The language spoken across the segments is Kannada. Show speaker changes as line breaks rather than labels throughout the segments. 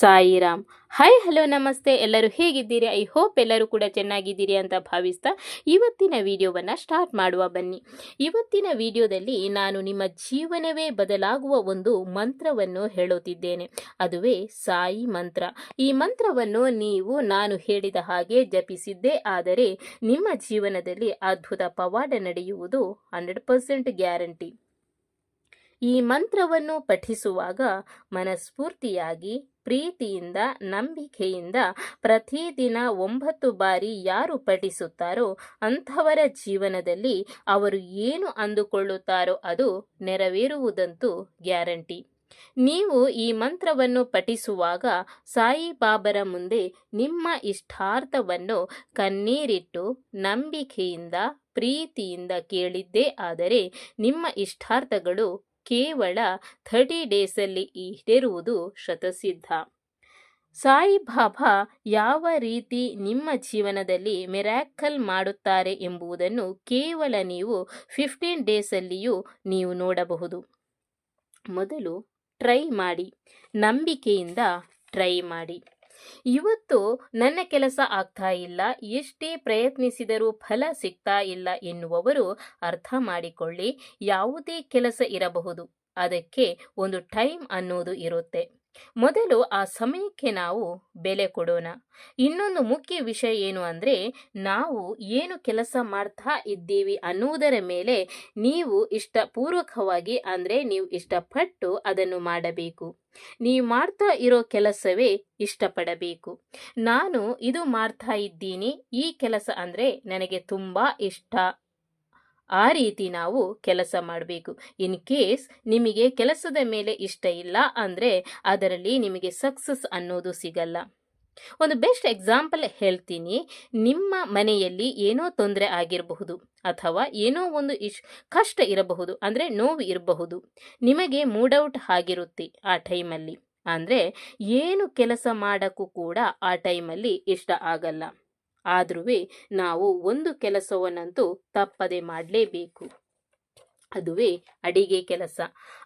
ಸಾಯಿರಾಮ್. ಹಾಯ್ ಹಲೋ ನಮಸ್ತೆ. ಎಲ್ಲರೂ ಹೇಗಿದ್ದೀರಿ? ಐ ಹೋಪ್ ಎಲ್ಲರೂ ಕೂಡ ಚೆನ್ನಾಗಿದ್ದೀರಿ ಅಂತ ಭಾವಿಸ್ತಾ ಇವತ್ತಿನ ವಿಡಿಯೋವನ್ನು ಸ್ಟಾರ್ಟ್ ಮಾಡುವ ಬನ್ನಿ. ಇವತ್ತಿನ ವಿಡಿಯೋದಲ್ಲಿ ನಾನು ನಿಮ್ಮ ಜೀವನವೇ ಬದಲಾಗುವ ಒಂದು ಮಂತ್ರವನ್ನು ಹೇಳುತ್ತಿದ್ದೇನೆ ಅದುವೇ ಸಾಯಿ ಮಂತ್ರ. ಈ ಮಂತ್ರವನ್ನು ನೀವು ನಾನು ಹೇಳಿದ ಹಾಗೆ ಜಪಿಸಿದ್ದೇ, ಆದರೆ ನಿಮ್ಮ ಜೀವನದಲ್ಲಿ ಅದ್ಭುತ ಪವಾಡ ನಡೆಯುವುದು ಹಂಡ್ರೆಡ್ ಪರ್ಸೆಂಟ್ ಗ್ಯಾರಂಟಿ. ಈ ಮಂತ್ರವನ್ನು ಪಠಿಸುವಾಗ ಮನಸ್ಫೂರ್ತಿಯಾಗಿ, ಪ್ರೀತಿಯಿಂದ, ನಂಬಿಕೆಯಿಂದ ಪ್ರತಿದಿನ ಒಂಬತ್ತು ಬಾರಿ ಯಾರು ಪಠಿಸುತ್ತಾರೋ ಅಂಥವರ ಜೀವನದಲ್ಲಿ ಅವರು ಏನು ಅಂದುಕೊಳ್ಳುತ್ತಾರೋ ಅದು ನೆರವೇರುವುದಂತೂ ಗ್ಯಾರಂಟಿ. ನೀವು ಈ ಮಂತ್ರವನ್ನು ಪಠಿಸುವಾಗ ಸಾಯಿಬಾಬರ ಮುಂದೆ ನಿಮ್ಮ ಇಷ್ಟಾರ್ಥವನ್ನು ಕಣ್ಣೀರಿಟ್ಟು ನಂಬಿಕೆಯಿಂದ, ಪ್ರೀತಿಯಿಂದ ಕೇಳಿದ್ದೇ ಆದರೆ ನಿಮ್ಮ ಇಷ್ಟಾರ್ಥಗಳು ಕೇವಲ ಥರ್ಟಿ ಡೇಸಲ್ಲಿ ಈಡೇರುವುದು ಶತಸಿದ್ಧ. ಸಾಯಿಬಾಬಾ ಯಾವ ರೀತಿ ನಿಮ್ಮ ಜೀವನದಲ್ಲಿ ಮೆರಾಕಲ್ ಮಾಡುತ್ತಾರೆ ಎಂಬುದನ್ನು ಕೇವಲ ನೀವು ಫಿಫ್ಟೀನ್ ಡೇಸಲ್ಲಿಯೂ ನೀವು ನೋಡಬಹುದು. ಮೊದಲು ಟ್ರೈ ಮಾಡಿ, ನಂಬಿಕೆಯಿಂದ ಟ್ರೈ ಮಾಡಿ. ಇವತ್ತು ನನ್ನ ಕೆಲಸ ಆಗ್ತಾ ಇಲ್ಲ, ಎಷ್ಟೇ ಪ್ರಯತ್ನಿಸಿದರೂ ಫಲ ಸಿಗ್ತಾ ಇಲ್ಲ ಎನ್ನುವವರು ಅರ್ಥ ಮಾಡಿಕೊಳ್ಳಿ, ಯಾವುದೇ ಕೆಲಸ ಇರಬಹುದು. ಅದಕ್ಕೆ ಒಂದು ಟೈಮ್ ಅನ್ನೋದು ಇರುತ್ತೆ. ಮೊದಲು ಆ ಸಮಯಕ್ಕೆ ನಾವು ಬೆಲೆ ಕೊಡೋಣ. ಇನ್ನೊಂದು ಮುಖ್ಯ ವಿಷಯ ಏನು ಅಂದರೆ, ನಾವು ಏನು ಕೆಲಸ ಮಾಡ್ತಾ ಇದ್ದೀವಿ ಅನ್ನುವುದರ ಮೇಲೆ ನೀವು ಇಷ್ಟಪೂರ್ವಕವಾಗಿ ಅಂದರೆ ನೀವು ಇಷ್ಟಪಟ್ಟು ಅದನ್ನು ಮಾಡಬೇಕು. ನೀವು ಮಾಡ್ತಾ ಇರೋ ಕೆಲಸವೇ ಇಷ್ಟಪಡಬೇಕು. ನಾನು ಇದು ಮಾಡ್ತಾ ಇದ್ದೀನಿ, ಈ ಕೆಲಸ ಅಂದರೆ ನನಗೆ ತುಂಬ ಇಷ್ಟ. ಆ ರೀತಿ ನಾವು ಕೆಲಸ ಮಾಡಬೇಕು. ಇನ್ ಕೇಸ್ ನಿಮಗೆ ಕೆಲಸದ ಮೇಲೆ ಇಷ್ಟ ಇಲ್ಲ ಅಂದರೆ ಅದರಲ್ಲಿ ನಿಮಗೆ ಸಕ್ಸಸ್ ಅನ್ನೋದು ಸಿಗಲ್ಲ. ಒಂದು ಬೆಸ್ಟ್ ಎಕ್ಸಾಂಪಲ್ ಹೇಳ್ತೀನಿ. ನಿಮ್ಮ ಮನೆಯಲ್ಲಿ ಏನೋ ತೊಂದರೆ ಆಗಿರಬಹುದು ಅಥವಾ ಏನೋ ಒಂದು ಇಶ್, ಕಷ್ಟ ಇರಬಹುದು ಅಂದರೆ ನೋವು ಇರಬಹುದು. ನಿಮಗೆ ಮೂಡೌಟ್ ಆಗಿರುತ್ತೆ ಆ ಟೈಮಲ್ಲಿ. ಅಂದರೆ ಏನು ಕೆಲಸ ಮಾಡೋಕ್ಕೂ ಕೂಡ ಆ ಟೈಮಲ್ಲಿ ಇಷ್ಟ ಆಗಲ್ಲ. ಆದ್ರೂ ನಾವು ಒಂದು ಕೆಲಸವನ್ನಂತೂ ತಪ್ಪದೆ ಮಾಡಲೇಬೇಕು. ಅದುವೇ ಅಡಿಗೆ ಕೆಲಸ.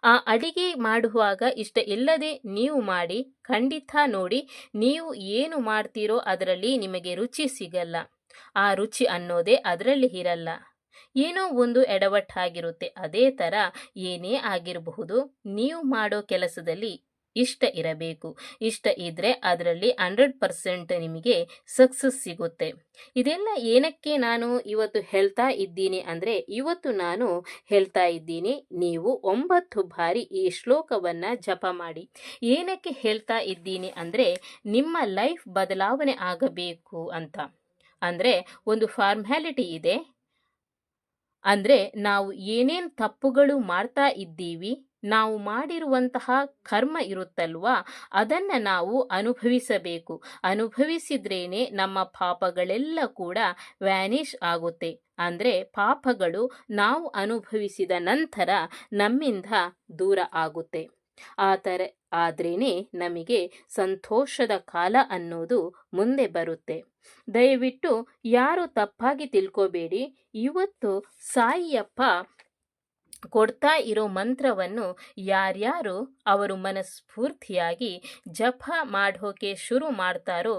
ಆ ಅಡಿಗೆ ಮಾಡುವಾಗ ಇಷ್ಟ ಇಲ್ಲದೆ ನೀವು ಮಾಡಿ, ಖಂಡಿತ ನೋಡಿ ನೀವು ಏನು ಮಾಡ್ತೀರೋ ಅದರಲ್ಲಿ ನಿಮಗೆ ರುಚಿ ಸಿಗಲ್ಲ. ಆ ರುಚಿ ಅನ್ನೋದೇ ಅದರಲ್ಲಿ ಇರಲ್ಲ. ಏನೋ ಒಂದು ಎಡವಟ್ಟಾಗಿರುತ್ತೆ. ಅದೇ ಥರ ಏನೇ ಆಗಿರಬಹುದು, ನೀವು ಮಾಡೋ ಕೆಲಸದಲ್ಲಿ ಇಷ್ಟ ಇರಬೇಕು. ಇಷ್ಟ ಇದ್ದರೆ ಅದರಲ್ಲಿ ಹಂಡ್ರೆಡ್ ಪರ್ಸೆಂಟ್ ನಿಮಗೆ ಸಕ್ಸಸ್ ಸಿಗುತ್ತೆ. ಇದೆಲ್ಲ ಏನಕ್ಕೆ ನಾನು ಇವತ್ತು ಹೇಳ್ತಾ ಇದ್ದೀನಿ ಅಂದರೆ, ಇವತ್ತು ನಾನು ಹೇಳ್ತಾ ಇದ್ದೀನಿ, ನೀವು ಒಂಬತ್ತು ಬಾರಿ ಈ ಶ್ಲೋಕವನ್ನು ಜಪ ಮಾಡಿ. ಏನಕ್ಕೆ ಹೇಳ್ತಾ ಇದ್ದೀನಿ ಅಂದರೆ, ನಿಮ್ಮ ಲೈಫ್ ಬದಲಾವಣೆ ಆಗಬೇಕು ಅಂತ. ಅಂದರೆ, ಒಂದು ಫಾರ್ಮ್ಯಾಲಿಟಿ ಇದೆ ಅಂದರೆ ನಾವು ಏನೇನು ತಪ್ಪುಗಳು ಮಾಡ್ತಾ ಇದ್ದೀವಿ, ನಾವು ಮಾಡಿರುವಂತಹ ಕರ್ಮ ಇರುತ್ತಲ್ವಾ, ಅದನ್ನು ನಾವು ಅನುಭವಿಸಬೇಕು. ಅನುಭವಿಸಿದ್ರೇನೆ ನಮ್ಮ ಪಾಪಗಳೆಲ್ಲ ಕೂಡ ವ್ಯಾನಿಷ್ ಆಗುತ್ತೆ. ಅಂದರೆ ಪಾಪಗಳು ನಾವು ಅನುಭವಿಸಿದ ನಂತರ ನಮ್ಮಿಂದ ದೂರ ಆಗುತ್ತೆ. ಆ ಥರ ಆದ್ರೇ ನಮಗೆ ಸಂತೋಷದ ಕಾಲ ಅನ್ನೋದು ಮುಂದೆ ಬರುತ್ತೆ. ದಯವಿಟ್ಟು ಯಾರು ತಪ್ಪಾಗಿ ತಿಳ್ಕೋಬೇಡಿ. ಇವತ್ತು ಸಾಯಿಯಪ್ಪ ಕೊಡ್ತಾ ಇರೋ ಮಂತ್ರವನ್ನು ಯಾರ್ಯಾರು ಅವರು ಮನಸ್ಫೂರ್ತಿಯಾಗಿ ಜಪ ಮಾಡೋಕೆ ಶುರು ಮಾಡ್ತಾರೋ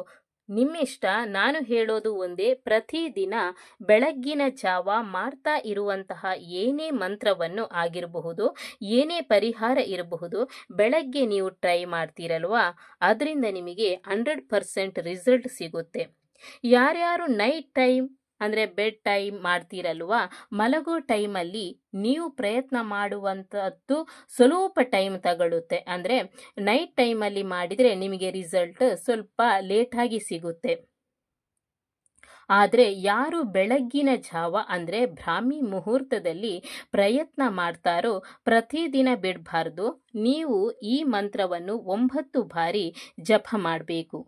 ನಿಮ್ಮಿಷ್ಟ ನಾನು ಹೇಳೋದು ಒಂದೇ, ಪ್ರತಿದಿನ ಬೆಳಗ್ಗಿನ ಜಾವ ಮಾಡ್ತಾ ಇರುವಂತಹ ಏನೇ ಮಂತ್ರವನ್ನು ಆಗಿರಬಹುದು, ಏನೇ ಪರಿಹಾರ ಇರಬಹುದು, ಬೆಳಗ್ಗೆ ನೀವು ಟ್ರೈ ಮಾಡ್ತೀರಲ್ವಾ? ಅದರಿಂದ ನಿಮಗೆ ಹಂಡ್ರೆಡ್ ಪರ್ಸೆಂಟ್ ರಿಸಲ್ಟ್ ಸಿಗುತ್ತೆ. ಯಾರ್ಯಾರು ನೈಟ್ ಟೈಮ್ ಅಂದರೆ ಬೆಡ್ ಟೈಮ್ ಮಾಡ್ತೀರಲ್ವಾ? ಮಲಗೋ ಟೈಮಲ್ಲಿ ನೀವು ಪ್ರಯತ್ನ ಮಾಡುವಂಥದ್ದು ಸ್ವಲ್ಪ ಟೈಮ್ ತಗೊಳ್ಳುತ್ತೆ ಅಂದರೆ ನೈಟ್ ಟೈಮಲ್ಲಿ ಮಾಡಿದರೆ ನಿಮಗೆ ರಿಸಲ್ಟ್ ಸ್ವಲ್ಪ ಲೇಟಾಗಿ ಸಿಗುತ್ತೆ. ಆದರೆ ಯಾರು ಬೆಳಗ್ಗಿನ ಜಾವ ಅಂದರೆ ಬ್ರಾಹ್ಮಿ ಮುಹೂರ್ತದಲ್ಲಿ ಪ್ರಯತ್ನ ಮಾಡ್ತಾರೋ ಪ್ರತಿದಿನ ಬಿಡಬಾರ್ದು. ನೀವು ಈ ಮಂತ್ರವನ್ನು ಒಂಬತ್ತು ಬಾರಿ ಜಪ ಮಾಡಬೇಕು.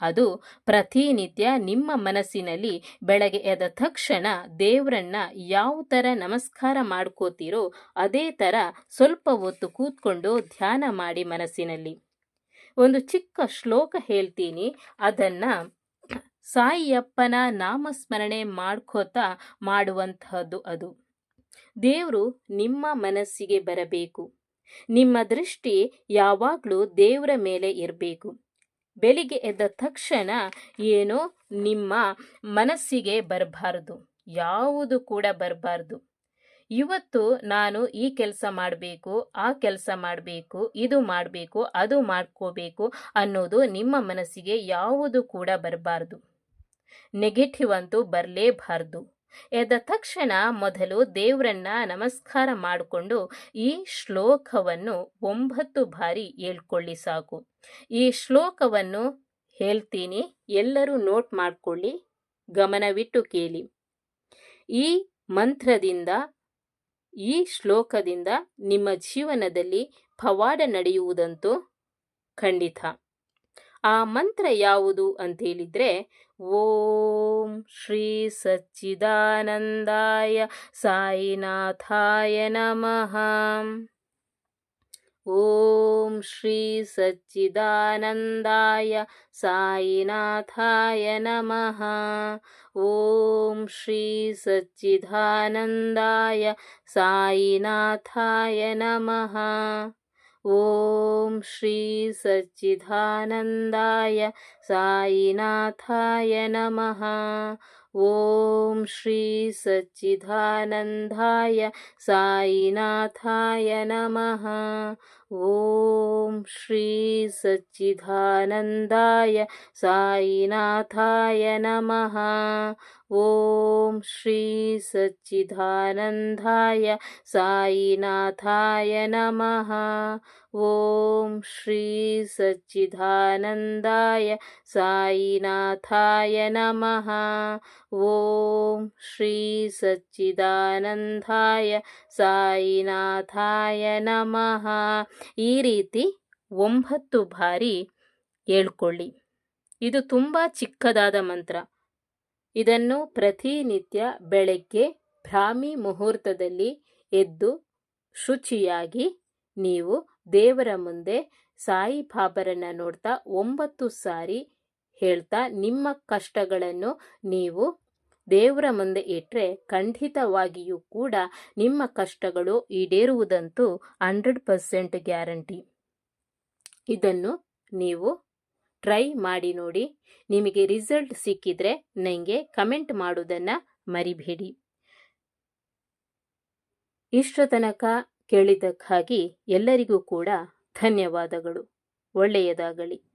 ಅದು ಪ್ರತಿನಿತ್ಯ ನಿಮ್ಮ ಮನಸ್ಸಿನಲ್ಲಿ ಬೆಳಗ್ಗೆ ಎದ್ದ ತಕ್ಷಣ ದೇವರನ್ನ ಯಾವ ಥರ ನಮಸ್ಕಾರ ಮಾಡ್ಕೋತೀರೋ ಅದೇ ಥರ ಸ್ವಲ್ಪ ಹೊತ್ತು ಕೂತ್ಕೊಂಡು ಧ್ಯಾನ ಮಾಡಿ ಮನಸ್ಸಿನಲ್ಲಿ. ಒಂದು ಚಿಕ್ಕ ಶ್ಲೋಕ ಹೇಳ್ತೀನಿ. ಅದನ್ನು ಸಾಯಿಯಪ್ಪನ ನಾಮಸ್ಮರಣೆ ಮಾಡ್ಕೋತಾ ಮಾಡುವಂತಹದ್ದು ಅದು. ದೇವರು ನಿಮ್ಮ ಮನಸ್ಸಿಗೆ ಬರಬೇಕು. ನಿಮ್ಮ ದೃಷ್ಟಿ ಯಾವಾಗಲೂ ದೇವರ ಮೇಲೆ ಇರಬೇಕು. ಬೆಳಿಗ್ಗೆ ಎದ್ದ ತಕ್ಷಣ ಏನು ನಿಮ್ಮ ಮನಸ್ಸಿಗೆ ಬರಬಾರ್ದು, ಯಾವುದು ಕೂಡ ಬರಬಾರ್ದು. ಇವತ್ತು ನಾನು ಈ ಕೆಲಸ ಮಾಡಬೇಕು, ಆ ಕೆಲಸ ಮಾಡಬೇಕು, ಇದು ಮಾಡಬೇಕು, ಅದು ಮಾಡ್ಕೋಬೇಕು ಅನ್ನೋದು ನಿಮ್ಮ ಮನಸ್ಸಿಗೆ ಯಾವುದು ಕೂಡ ಬರಬಾರ್ದು. ನೆಗೆಟಿವ್ ಅಂತೂ ಬರಲೇಬಾರ್ದು. ಎದ್ದ ತಕ್ಷಣ ಮೊದಲು ದೇವರನ್ನ ನಮಸ್ಕಾರ ಮಾಡಿಕೊಂಡು ಈ ಶ್ಲೋಕವನ್ನು ಒಂಬತ್ತು ಬಾರಿ ಹೇಳ್ಕೊಳ್ಳಿ ಸಾಕು. ಈ ಶ್ಲೋಕವನ್ನು ಹೇಳ್ತೀನಿ, ಎಲ್ಲರೂ ನೋಟ್ ಮಾಡಿಕೊಳ್ಳಿ, ಗಮನವಿಟ್ಟು ಕೇಳಿ. ಈ ಮಂತ್ರದಿಂದ, ಈ ಶ್ಲೋಕದಿಂದ ನಿಮ್ಮ ಜೀವನದಲ್ಲಿ ಪವಾಡ ನಡೆಯುವುದಂತೂ ಖಂಡಿತ. ಆ ಮಂತ್ರ ಯಾವುದು ಅಂತೇಳಿದರೆ ಓಂ ಶ್ರೀ ಸಚ್ಚಿದಾನಂದಾಯ ಸಾಯಿನಾಥಾಯ ನಮಃ. ಓಂ ಶ್ರೀ ಸಚ್ಚಿದಾನಂದಾಯ ಸಾಯಿನಾಥಾಯ ನಮಃ. ಓಂ ಶ್ರೀ ಸಚ್ಚಿದಾನಂದಾಯ ಸಾಯಿನಾಥಾಯ ನಮಃ. श्री सच्चिदानन्दाय साईनाथाय नमः। ॐ श्री सच्चिदानन्दाय सायिनाथाय नमः। ॐ श्री सच्चिदानन्दाय सायिनाथाय नमः। ಓಂ ಶ್ರೀ ಸಚ್ಚಿದಾನಂದಾಯ ಸಾಯಿನಾಥಾಯ ನಮಃ ಓಂ ಶ್ರೀ ಸಚ್ಚಿದಾನಂದಾಯ ಸಾಯಿನಾಥಾಯ ನಮಃ ಓಂ ಶ್ರೀ ಸಚ್ಚಿದಾನಂದಾಯ ಸಾಯಿನಾಥಾಯ ನಮಃ ಈ ರೀತಿ ಒಂಬತ್ತು ಬಾರಿ ಹೇಳ್ಕೊಳ್ಳಿ. ಇದು ತುಂಬ ಚಿಕ್ಕದಾದ ಮಂತ್ರ. ಇದನ್ನು ಪ್ರತಿನಿತ್ಯ ಬೆಳಗ್ಗೆ ಬ್ರಾಹ್ಮಿ ಮುಹೂರ್ತದಲ್ಲಿ ಎದ್ದು ಶುಚಿಯಾಗಿ ನೀವು ದೇವರ ಮುಂದೆ ಸಾಯಿ ಬಾಬರನ್ನ ನೋಡ್ತಾ ಒಂಬತ್ತು ಸಾರಿ ಹೇಳ್ತಾ ನಿಮ್ಮ ಕಷ್ಟಗಳನ್ನು ನೀವು ದೇವರ ಮುಂದೆ ಇಟ್ಟರೆ ಖಂಡಿತವಾಗಿಯೂ ಕೂಡ ನಿಮ್ಮ ಕಷ್ಟಗಳು ಈಡೇರುವುದಂತೂ ಹಂಡ್ರೆಡ್ ಪರ್ಸೆಂಟ್ ಗ್ಯಾರಂಟಿ. ಇದನ್ನು ನೀವು ಟ್ರೈ ಮಾಡಿ ನೋಡಿ. ನಿಮಗೆ ರಿಸಲ್ಟ್ ಸಿಕ್ಕಿದ್ರೆ ನನಗೆ ಕಮೆಂಟ್ ಮಾಡೋದನ್ನು ಮರಿಬೇಡಿ. ಇಷ್ಟು ತನಕ ಕೇಳಿದ್ದಕ್ಕಾಗಿ ಎಲ್ಲರಿಗೂ ಕೂಡ ಧನ್ಯವಾದಗಳು. ಒಳ್ಳೆಯದಾಗಲಿ.